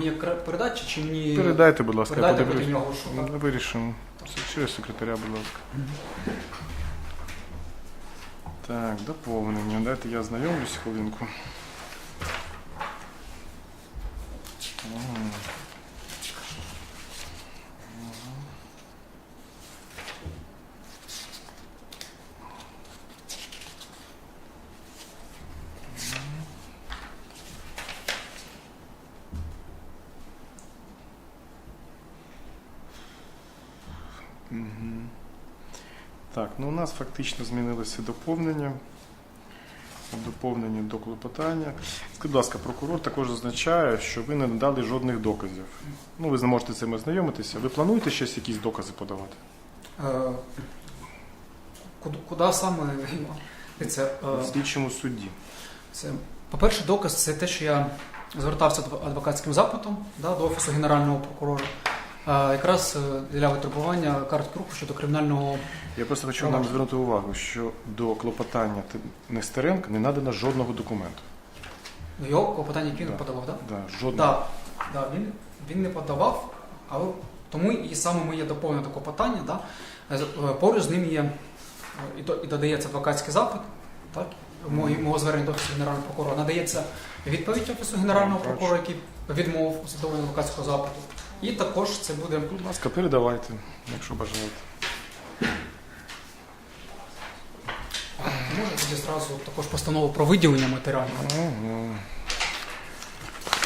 Мені передати чи, чи мені Передайте, будь ласка, я подивлюсь. потім його Вирішимо. Це Через секретаря, будь ласка. Так, доповнення. Дайте я знайомлюсь хвилинку. Так, ну у нас фактично змінилося доповнення. Доповнення до клопотання. Скажіть, будь ласка, прокурор також зазначає, що ви не надали жодних доказів. Ну, ви не можете з цим ознайомитися. Ви плануєте щось, якісь докази подавати? Е, Куди, куди саме це, В слідчому судді. це по-перше, доказ це те, що я звертався до адвокатським запитом да, до офісу генерального прокурора. Е, якраз е, для витребування картки руху щодо кримінального Я просто хочу нам звернути увагу, що до клопотання Нестеренка не надано жодного документу. його клопотання, він Да. подавав, так? Да, жодного. Так, да, він, він не подавав, але тому і саме моє доповнене до клопотання, да, е, поруч з ним є е, і, до- і додається адвокатський запит, так, мого, мого звернення до офісу генерального прокурора, надається відповідь офісу генерального прокурора, який відмовив у задоволенні адвокатського запиту. І також це буде Будь ласка, передавайте, якщо бажаєте. може тоді зразу також постанову про виділення матеріалів. Ага.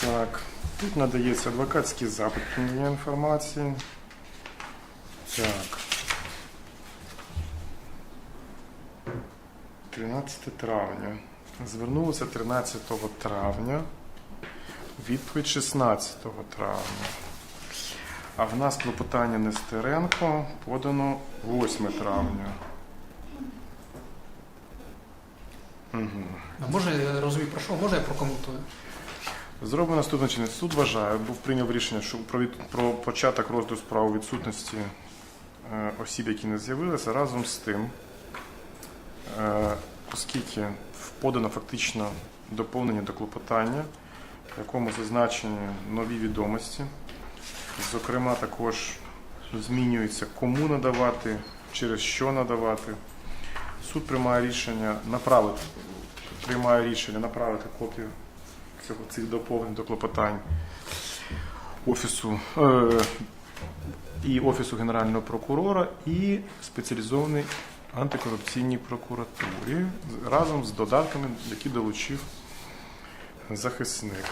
Так, тут надається адвокатський запит надання інформації. Так. 13 травня. Звернулося 13 травня. Відповідь 16 травня. А в нас клопотання Нестеренко подано 8 травня. Угу. А Може, я розумію, про що, може я прокоментую? Зроблено наступне чинне. Суд вважає, був прийняв рішення, що про, від, про початок розгляду справи відсутності е, осіб, які не з'явилися, разом з тим, е, оскільки подано фактично доповнення до клопотання, в якому зазначені нові відомості, зокрема, також змінюється, кому надавати, через що надавати. Суд приймає рішення направити, приймає рішення направити копію цього цих доповнень до клопотань офісу е, і офісу генерального прокурора і спеціалізованій антикорупційній прокуратурі разом з додатками, які долучив захисник.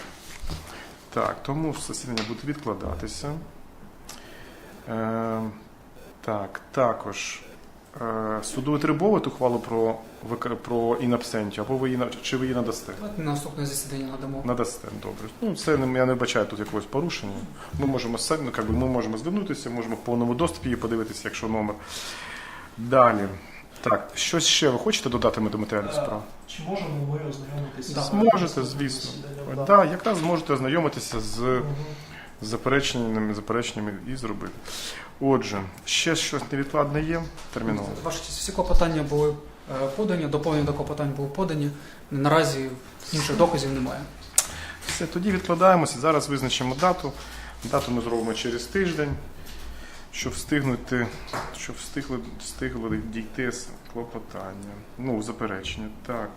Так, тому засідання буде відкладатися. Е, так, також е, суду витребовувати ухвалу про, вик- про інабсентію, або ви її на- чи ви її надасте? Давайте на наступне засідання надамо. Надасте, добре. Ну, це не- я не бачаю тут якогось порушення. Ми можемо самі, ну, як би, ми можемо звернутися, можемо в повному доступі її подивитися, якщо номер. Далі. Так, щось ще ви хочете додати до матеріалів справ? Чи можемо ми ознайомитися? Да. з Зможете, звісно. Так, Да. да, якраз зможете ознайомитися з Мгм. запереченнями, запереченнями і зробити. Отже, ще щось невідкладне є терміново. Честь, всі клопотання були е, подані, доповнення до клопотань були подані. Наразі інших доказів немає. Все, тоді відкладаємося. Зараз визначимо дату. Дату ми зробимо через тиждень, щоб встигнути, щоб встигли, встигли дійти з клопотання. Ну, заперечення. Так.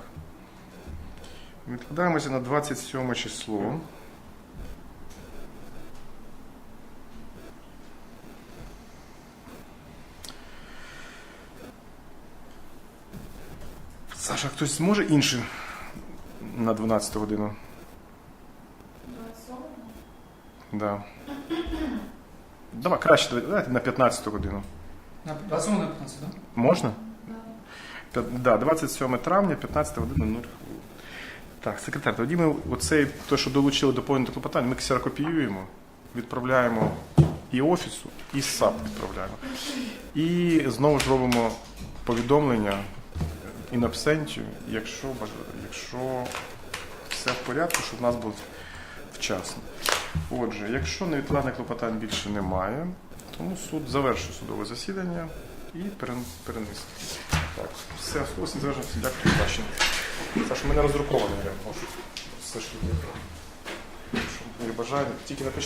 Відкладаємося на 27 число. Саша, хтось зможе інший на 12 годину? 27? Да. Давай, краще давайте на 15 годину. На 27 на 15, так? Можна? П'ят- Да, 27 травня, 15 година 0 хвилин. Так, секретар, тоді ми оцей, те, що долучили до повного клопотання, ми ксерокопіюємо, відправляємо і офісу, і САП відправляємо. І знову ж робимо повідомлення in absentia, якщо, якщо все в порядку, щоб в нас було вчасно. Отже, якщо невідкладних клопотань більше немає, тому суд завершує судове засідання і перен- перенесе. Так, все, ось завершено. Дякую, до Саша, у мене роздрукований. Все ж таки. Прошу. Бажання. Тільки напишіть.